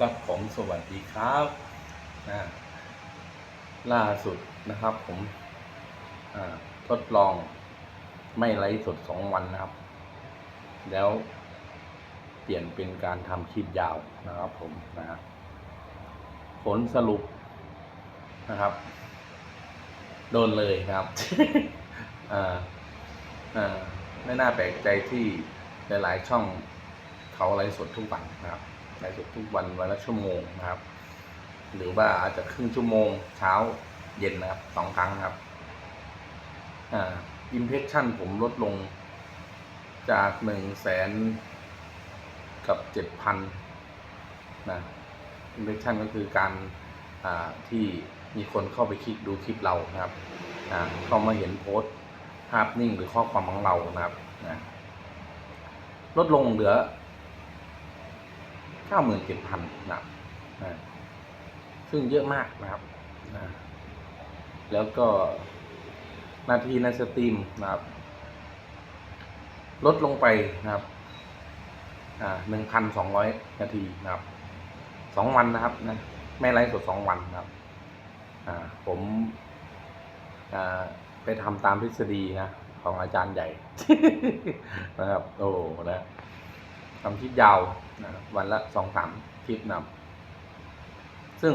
ครับผมสวัสดีครับอ่าล่าสุดนะครับ ผมทดลองไม่ไลฟ์สดสองวันนะครับ แล้วเปลี่ยนเป็นการทำคลิปยาวนะครับ ผมนะผลสรุปนะครับ โดนเลยครับอ่าอ่าไม่น่าแปลกใจที่หลาย ๆ ช่องเขาไลฟ์สดทุกวันนะครับ ไลฟ์สดทุกวันวันละชั่วโมงนะครับ หรือว่าอาจจะครึ่งชั่วโมงเช้าเย็นนะครับสองครั้งครับอ่าอิมเพรสชั่นผมลดลงจากหนึ่งแสนกับเจ็ดพันนะอิมเพรสชั่นก็คือการอ่าที่มีคนเข้าไปคลิกดูคลิปเรานะครับอ่าเข้ามาเห็นโพสต์ภาพนิ่งหรือข้อความของเรานะครับนะลดลงเหลือ เก้าหมื่นเจ็ดพันนะครับซึ่งเยอะมากนะครับ แล้วก็นาทีในสตรีมนะครับ ลดลงไปนะครับหนึ่งพันสองร้อยนาทีนะครับสองวันนะครับนะไม่ไลฟ์สดสองวันนะครับผมไปทำตามทฤษฎีนะ ของอาจารย์ใหญ่นะครับ โอ้นะ ทำคลิปยาวนะวันละสองสามคลิปนะครับซึ่ง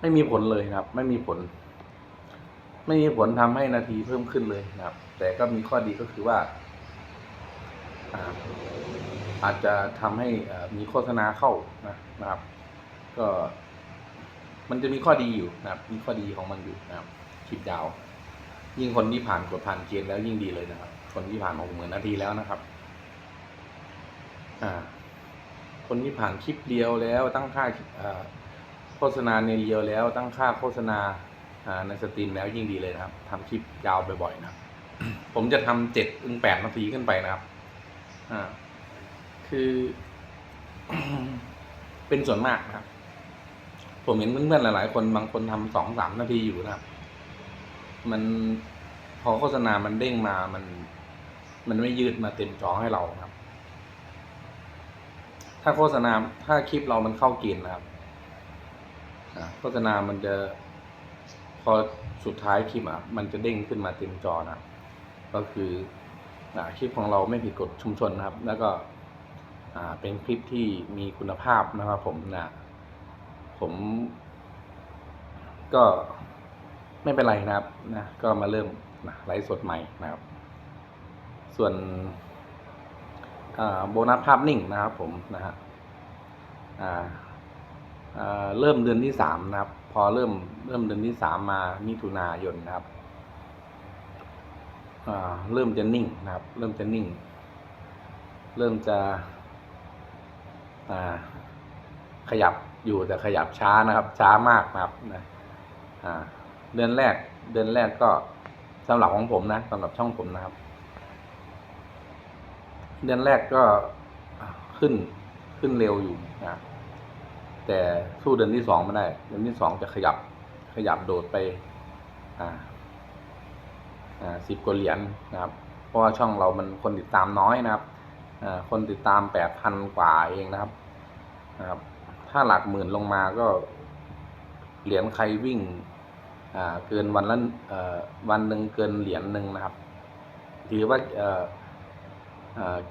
ไม่มีผลเลยนะครับ ไม่มีผล ไม่มีผลทำให้นาทีเพิ่มขึ้นเลยนะครับ แต่ก็มีข้อดีก็คือว่าอาอาจจะทำให้มีโฆษณาเข้านะนะครับ ก็ มันจะมีข้อดีอยู่นะครับ มีข้อดีของมันอยู่นะครับคลิปยาว ยิ่งคนที่ผ่านกดผ่านเกณฑ์แล้วยิ่งดีเลยนะครับ คนที่ผ่านหกหมื่นนาทีแล้วนะครับ คนที่ผ่านคลิปเดียวแล้วตั้งค่าโฆษณาในเรียวแล้วตั้งค่าโฆษณาในสตรีมแล้วยิ่งดีเลยนะครับทำคลิปยาวบ่อยๆนะผมจะทำเจ็ดถึงแปดนาทีขึ้นไปนะครับคือเป็นส่วนมากนะครับ ผมเห็นเพื่อนๆหลาย ๆ คนบางคนทำสองสามนาทีอยู่นะครับ มันพอโฆษณามันเด้งมามัน มันไม่ยืดมาเต็มจอให้เราครับ ถ้าโฆษณาถ้าคลิปเรามันเข้าเกณฑ์นะครับอ่าโฆษณามันจะพอสุดท้ายคลิปอะมันจะเด้งขึ้นมาเต็มจอนะครับก็คืออ่าคลิปของเราไม่ผิดกฎชุมชนนะครับ แล้วก็อ่าเป็นคลิปที่มีคุณภาพนะครับผมนะผม ก็ไม่เป็นไรนะครับนะก็มาเริ่มนะไลฟ์สดใหม่นะครับ ส่วนอ่า โบนัสภาพนิ่งนะครับผมนะฮะเริ่มเดือนที่สามนะครับ พอเริ่มเริ่มเดือนที่สามมามิถุนายนนะครับเริ่มจะนิ่งนะครับ เริ่มจะนิ่ง เริ่มจะขยับอยู่แต่ขยับช้านะครับ ช้ามากนะครับนะเดือนแรกเดือนแรกก็สำหรับของผมนะสำหรับช่องผมนะครับ เดือนแรกก็ขึ้นขึ้นเร็วอยู่นะแต่สู้เดือนที่สองไม่ได้ เดือนที่สองจะขยับขยับโดดไป อ่า อ่าสิบกว่าเหรียญนะครับ เพราะว่าช่องเรามันคนติดตามน้อยนะครับอ่าคนติดตามแปดพันกว่าเองนะครับนะครับ ถ้าหลักหมื่นลงมาก็เหรียญใครวิ่ง อ่า เกินวันละเอ่อวันหนึ่งเกินเหรียญหนึ่งนะครับถือว่าเอ่อ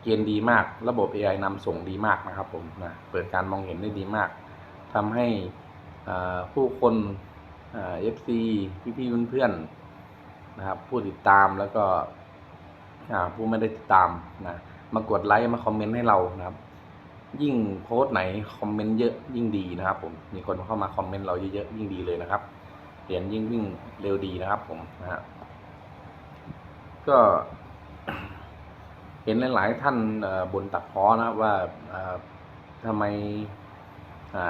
เกณฑ์ดีมาก ระบบ AI นำส่งดีมากนะครับผมนะเปิดการมองเห็นได้ดีมากทำให้ผู้คนเอ่า FC พี่เพื่อนๆนะครับ ผู้ติดตามแล้วก็ผู้ไม่ได้ติดตามนะมากดไลค์มาคอมเมนต์ให้เรานะครับ ยิ่งโพสต์ไหนคอมเมนต์เยอะยิ่งดีนะครับ ผมมีคนเข้ามาคอมเมนต์เราเยอะๆยิ่งดีเลยนะครับเหรียญยิ่งวิ่งเร็วดีนะครับ ผมนะฮะก็ ห็นหลายๆท่านบนตัดพ้อนะครับว่าเอ่อทำไม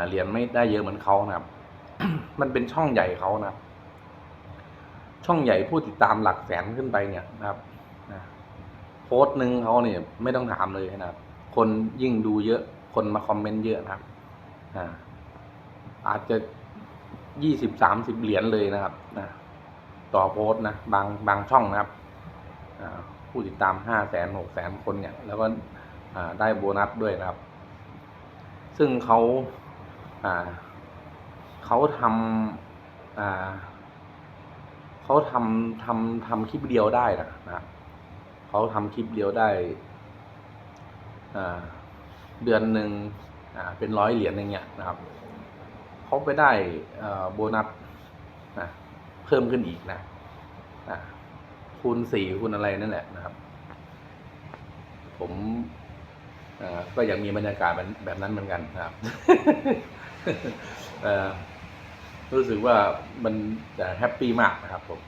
เหรียญไม่ได้เยอะเหมือนเขานะครับ มันเป็นช่องใหญ่เขานะครับช่องใหญ่ผู้ติดตามหลักแสนขึ้นไปเนี่ยนะครับนะโพสต์หนึ่งเขาเนี่ยไม่ต้องถามเลยนะครับ คนยิ่งดูเยอะคนมาคอมเมนต์เยอะนะครับอาอาจจะยี่สิบสามสิบเหรียญเลยนะครับนะต่อโพสต์นะบางบางช่องนะครับ ผู้ติดตามห้าแสนหกแสนคนเนี่ย แล้วก็ได้โบนัสด้วยนะครับ ซึ่งเขาเขาทำเขาทำทำทำคลิปเดียวได้นะนะเขาทำคลิปเดียวได้เดือนหนึ่งเป็นร้อยเหรียญอย่างเงี้ยนะครับเขาไปได้โบนัสนะเพิ่มขึ้นอีกนะ คูณสี่คูณอะไรนั่นแหละนะครับ ผมก็อยากมีบรรยากาศแบบนั้นเหมือนกันนะครับรู้สึกว่ามันจะแฮปปี้มากนะครับผม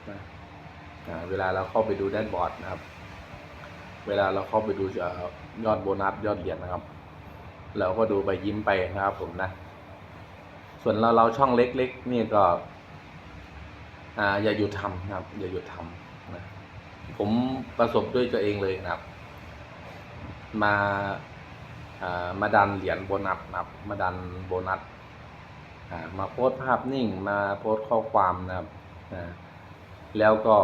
เวลาเราเข้าไปดูแดชบอร์ดนะครับ เวลาเราเข้าไปดูยอดโบนัสยอดเหรียญนะครับ เราก็ดูไปยิ้มไปนะครับ ผมนะ ส่วนเราเราช่องเล็กๆนี่ก็ อ่า อย่าหยุดทำนะครับ อย่าหยุดทำนะ ผมประสบด้วยตัวเองเลยนะครับมาามาดันเหรียญโบนัสนะครับ มาดันโบนัสมาโพสภาพนิ่ง มาโพสข้อความนะครับแล้วก็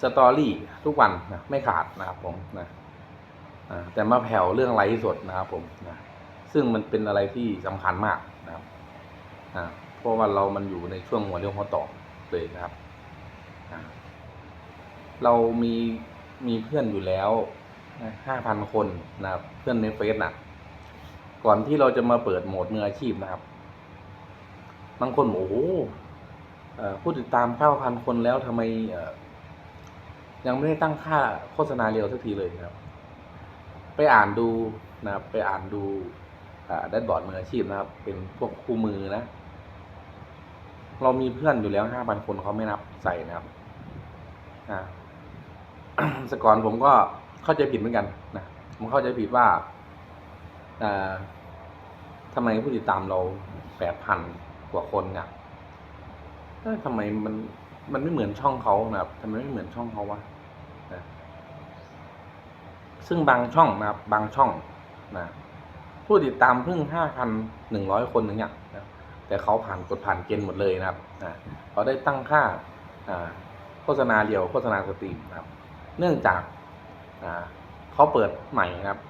สตอรี่ทุกวันนะไม่ขาดนะครับผมนะแต่มาแผ่วเรื่องไลฟ์สดนะครับผมนะซึ่งมันเป็นอะไรที่สำคัญมากนะครับเพราะว่าเรามันอยู่ในช่วงหัวเรี่ยวหัวต่อเลยนะครับ เรามีมีเพื่อนอยู่แล้วห้าพันคนนะครับ เพื่อนในเฟซนะก่อนที่เราจะมาเปิดโหมดมืออาชีพนะครับบางคนบอกโอ้โหผู้ติดตามเก้าพันคนแล้วทำไมยังไม่ได้ตั้งค่าโฆษณาเร็วสักทีเลยนะครับ ไปอ่านดูนะครับ ไปอ่านดูแดชบอร์ดมืออาชีพนะครับ เป็นพวกคู่มือนะ เรามีเพื่อนอยู่แล้วห้าพันคนเขาไม่นับใส่นะครับ อ่า สก่อนผมก็เข้าใจผิดเหมือนกันนะผมเข้าใจผิดว่าอ่าทำไมผู้ติดตามเราแปดพันกว่าคนเนี่ยทำไมมันมันไม่เหมือนช่องเขานะครับทำไมไม่เหมือนช่องเขาวะนะซึ่งบางช่องนะครับบางช่องนะผู้ติดตามเพิ่งห้าพันหนึ่งร้อยคนอย่างเงี้ยนะแต่เขาผ่านกดผ่านเกณฑ์หมดเลยนะครับนะเขาได้ตั้งค่าอ่าโฆษณาเดียวโฆษณาสตรีมนะครับ เนื่องจากเขาเปิดใหม่นะครับ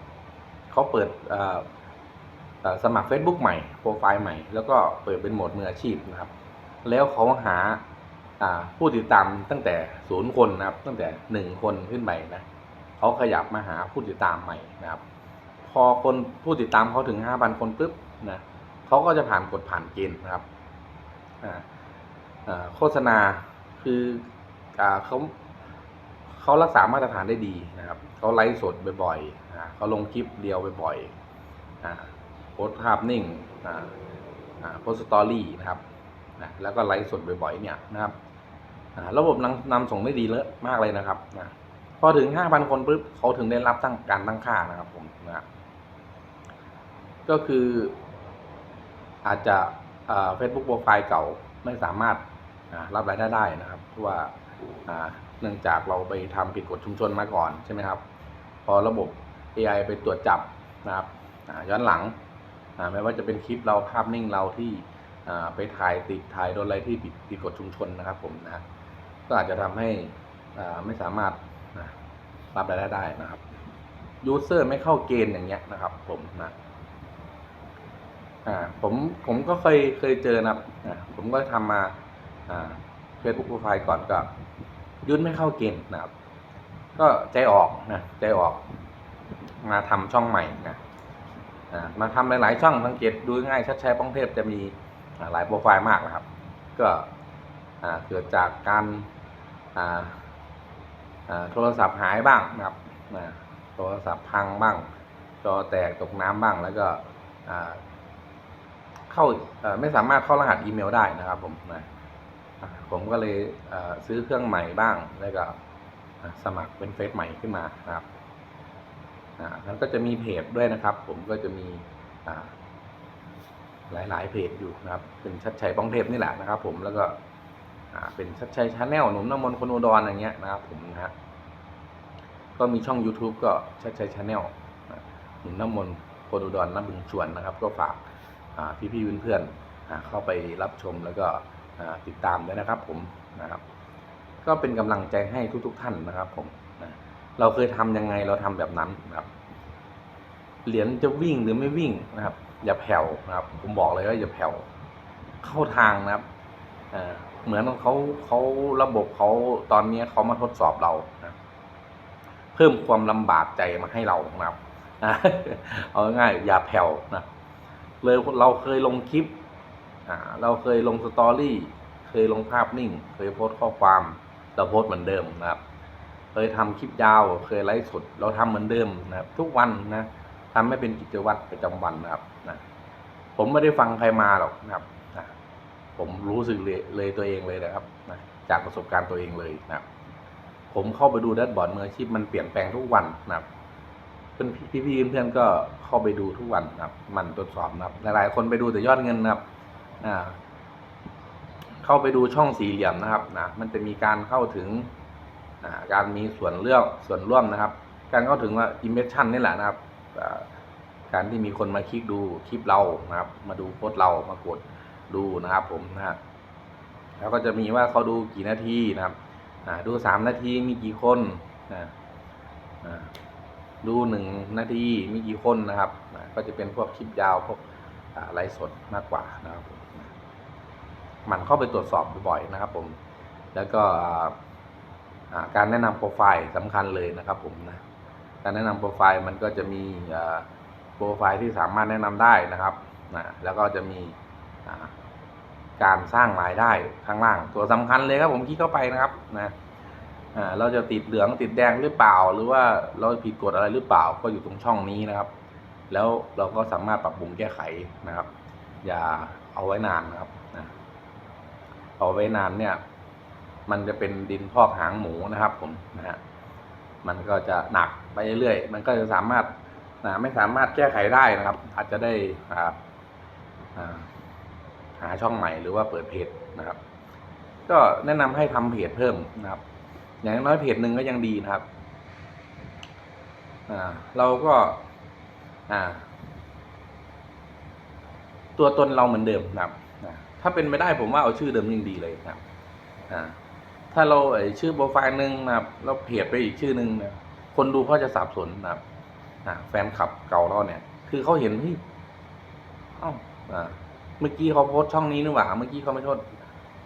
เขาเปิดสมัคร Facebook ใหม่โปรไฟล์ใหม่ แล้วก็เปิดเป็นโหมดมืออาชีพนะครับ แล้วเขาหาผู้ติดตามตั้งแต่ศูนย์คนนะครับ ตั้งแต่หนึ่งคนขึ้นไปนะเขาขยับมาหาผู้ติดตามใหม่นะครับ พอคนผู้ติดตามเขาถึงห้าพันคนปุ๊บนะเขาก็จะผ่านกฎผ่านเกณฑ์นะครับโฆษณาคืออเขา เขารักษามาตรฐานได้ดีนะครับเขาไลฟ์สดบ่อยๆเขาลงคลิปเดียวบ่อยๆโพสภาพนิ่งโพสต์สตอรี่นะครับแล้วก็ไลฟ์สดบ่อยๆเนี่ยนะครับระบบนำนำส่งได้ดีเลอะมากเลยนะครับนะพอถึงห้าพันคนปุ๊บเขาถึงได้รับตั้งการตั้งค่านะครับผมนะก็คืออาจจะเฟซบุ๊กโปรไฟล์เก่าไม่สามารถรับรายได้ได้นะครับเพราะว่า เนื่องจากเราไปทำผิดกฎชุมชนมาก่อนใช่ไหมครับ พอระบบ AI ไปตรวจจับนะครับย้อนหลังไม่ว่าจะเป็นคลิปเราภาพนิ่งเราที่ไปถ่ายติดถ่ายโดนอะไรที่ผิดผิดกฎชุมชนนะครับผมนะก็อาจจะทำให้ไม่สามารถรับรายได้ได้นะครับยูเซอร์ไม่เข้าเกณฑ์อย่างเงี้ยนะครับ ผมนะอ่าผมผมก็เคยเคยเจอนะครับผมก็ทำมาอ่าเฟซบุ๊กโปรไฟล์ก่อนก็ ยุ่นไม่เข้าเกณฑ์นะครับ ก็ใจออกนะใจออก มาทำช่องใหม่นะมาทำหลายๆช่องสังเกตดูง่ายชัดชัยป้องเทพจะมีหลายโปรไฟล์มากนะครับ ก็เกิดจากการโทรศัพท์หายบ้างนะครับโทรศัพท์พังบ้าง จอแตกตกน้ำบ้างแล้วก็เข้าไม่สามารถเข้ารหัสอีเมลได้นะครับผมนะ ผมก็เลยซื้อเครื่องใหม่บ้าง แล้วก็สมัครเป็นเฟซใหม่ขึ้นมาครับแล้วก็จะมีเพจด้วยนะครับ ผมก็จะมีอ่าหลาย ๆ เพจอยู่นะครับ เป็นชัดชัยบ้องเทพนี่แหละนะครับ ผมแล้วก็เป็นชัดชัยชาแนลหนุ่มน้ำมนต์คนอุดรอย่างเงี้ยนะครับ ผมนะฮะก็มีช่อง YouTube ก็ชัดชัยชาแนลหนุ่มน้ำมนต์คนอุดรน้ำบึงชวนนะครับ ก็ฝากพี่ๆเพื่อนๆเข้าไปรับชมแล้วก็ ติดตามด้วยนะครับผมนะครับ ก็เป็นกำลังใจให้ทุกๆทท่านนะครับ ผมนะเราเคยทำยังไงเราทำแบบนั้นนะครับ เหรียญจะวิ่งหรือไม่วิ่งนะครับ อย่าแผ่วนะครับ ผมบอกเลยว่าอย่าแผ่วเข้าทางนะครับเหมือนเขาเขาระบบเขาตอนนี้เขามาทดสอบเรานะเพิ่มความลำบากใจมาให้เรานะครับเอาง่ายๆอย่าแผ่วนะเลยเราเคยลงคลิป เราเคยลงสตอรี่เคยลงภาพนิ่ง เคยโพสข้อความเราโพสเหมือนเดิมนะครับ เคยทำคลิปยาว เคยไลฟ์สดเราทำเหมือนเดิมนะครับ ทุกวันนะทำให้เป็นกิจวัตรประจำวันนะครับนะผมไม่ได้ฟังใครมาหรอกนะครับนะผมรู้สึกเลยเลยตัวเองเลยนะครับนะจากประสบการณ์ตัวเองเลยนะครับผมเข้าไปดูแดชบอร์ดมืออาชีพมันเปลี่ยนแปลงทุกวันนะครับเพื่อนพี่ๆเพื่อนๆก็เข้าไปดูทุกวันนะครับ มันตรวจสอบนะครับหลายๆคนไปดูแต่ยอดเงินนะครับ อ่าเข้าไปดูช่องสี่เหลี่ยมนะครับนะมันจะมีการเข้าถึงการมีส่วนเลือกส่วนร่วมนะครับ การเข้าถึงว่า impression นี่แหละนะครับการที่มีคนมาคลิกดูคลิปเรานะครับ มาดูโพสต์เรามากดดูนะครับผมนะฮะแล้วก็จะมีว่าเขาดูกี่นาทีนะครับดูสามนาทีมีกี่คนอ่าอ่าดูหนึ่งนาทีมีกี่คนนะครับ ก็จะเป็นพวกคลิปยาวพวกอ่าไลฟ์สดมากกว่านะครับ ผมมันเข้าไปตรวจสอบบ่อยๆนะครับ ผม แล้วก็การแนะนำโปรไฟล์สำคัญเลยนะครับ ผมนะการแนะนำโปรไฟล์มันก็จะมีโปรไฟล์ที่สามารถแนะนำได้นะครับนะแล้วก็จะมีการสร้างรายได้ข้างล่าง ตัวสำคัญเลยครับ ผมคลิกเข้าไปนะครับนะเราจะติดเหลืองติดแดงหรือเปล่า หรือว่าเราผิดกฎอะไรหรือเปล่าก็อยู่ตรงช่องนี้นะครับ แล้วเราก็สามารถปรับปรุงแก้ไขนะครับ อย่าเอาไว้นานนะครับ เอาไว้นานเนี่ย มันจะเป็นดินพอกหางหมูนะครับ ผมนะฮะมันก็จะหนักไปเรื่อยๆมันก็จะสามารถนะไม่สามารถแก้ไขได้นะครับ อาจจะได้หาช่องใหม่หรือว่าเปิดเพจนะครับ ก็แนะนำให้ทำเพจเพิ่มนะครับ อย่างน้อยเพจหนึ่งก็ยังดีนะครับเราก็ตัวตนเราเหมือนเดิมนะครับ ถ้าเป็นไม่ได้ผมว่าเอาชื่อเดิมยิ่งดีเลยนะครับอ่าถ้าเราไอชื่อโปรไฟล์หนึ่งนะครับแล้วเพจไปอีกชื่อหนึ่งนะคนดูเขาจะสับสนนะครับอ่าแฟนคลับเก่าเราเนี่ย คือเขาเห็นเฮ้ยเอ้าอ่าเมื่อกี้เขาโพสช่องนี้นี่หว่าเมื่อกี้เขาไม่โทษ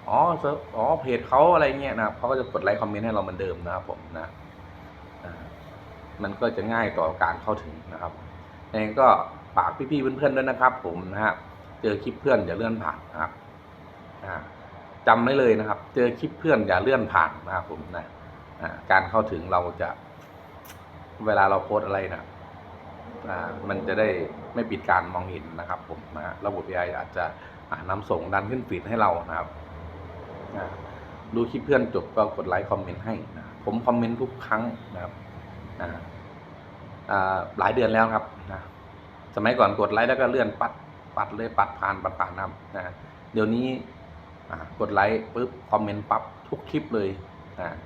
อ๋อเซิร์ฟอ๋อเพจเขาอะไรเงี้ยนะครับเขาก็จะกดไลค์คอมเมนต์ให้เราเหมือนเดิมนะครับผมนะมันก็จะง่ายต่อการเข้าถึงนะครับยังก็ฝากพี่ๆเพื่อนๆด้วยนะครับ ผมนะฮะเจอคลิปเพื่อนอย่าเลื่อนผ่านนะครับ จำไว้เลยนะครับ เจอคลิปเพื่อนอย่าเลื่อนผ่านนะครับผมนะการเข้าถึงเราจะ เวลาเราโพสอะไรนะมันจะได้ไม่ปิดการมองเห็นนะครับผมนะระบบ AI อาจจะนำส่งดันขึ้นฟีดให้เรานะครับดูคลิปเพื่อนจบก็กดไลค์คอมเมนต์ให้นะผมคอมเมนต์ทุกครั้งนะครับหลายเดือนแล้วครับนะสมัยก่อนกดไลค์แล้วก็เลื่อนปัดปัดเลยปัดผ่านปัดผ่านนะครับนะเดี๋ยวนี้ กดไลค์ปุ๊บคอมเมนต์ปั๊บทุกคลิปเลยนะ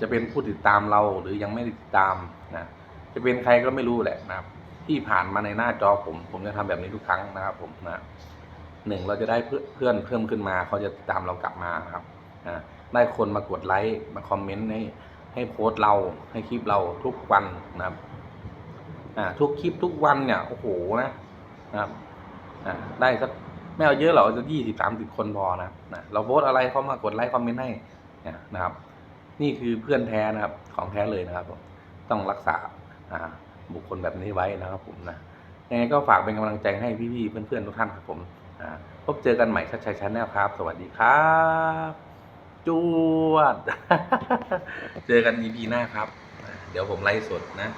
จะเป็นผู้ติดตามเราหรือยังไม่ติดตามนะจะเป็นใครก็ไม่รู้แหละนะครับ ที่ผ่านมาในหน้าจอผม ผมจะทำแบบนี้ทุกครั้งนะครับผมนะหนึ่งเราจะได้เพื่อนเพิ่มขึ้นมา เขาจะติดตามเรากลับมาครับอ่าได้คนมากดไลค์มาคอมเมนต์ให้ให้โพสต์เราให้คลิปเราทุกวันนะครับอ่าทุกคลิปทุกวันเนี่ยโอ้โหนะนะครับอ่าได้สัก ไม่เอาเยอะหรอกจะยี่สิบสามสิบคนพอนะนะเราโพสอะไรเขามากดไลค์คอมเมนต์ให้นะครับ นี่คือเพื่อนแท้นะครับของแท้เลยนะครับผมต้องรักษาบุคคลแบบนี้ไว้นะครับผมนะยังไงก็ฝากเป็นกำลังใจให้พี่ๆเพื่อนๆทุกท่านครับผมพบเจอกันใหม่ชัดชัยชาแนลครับ สวัสดีครับจวด เจอกัน EP หน้าครับ เดี๋ยวผมไลฟ์สดนะ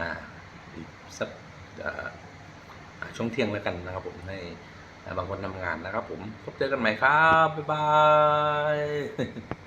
อ่าอีกสักอ่าอ่าช่วงเที่ยงแล้วกันนะครับผมให้ บางคนทำงานนะครับผมพบเจอกันใหม่ครับ บ๊ายบาย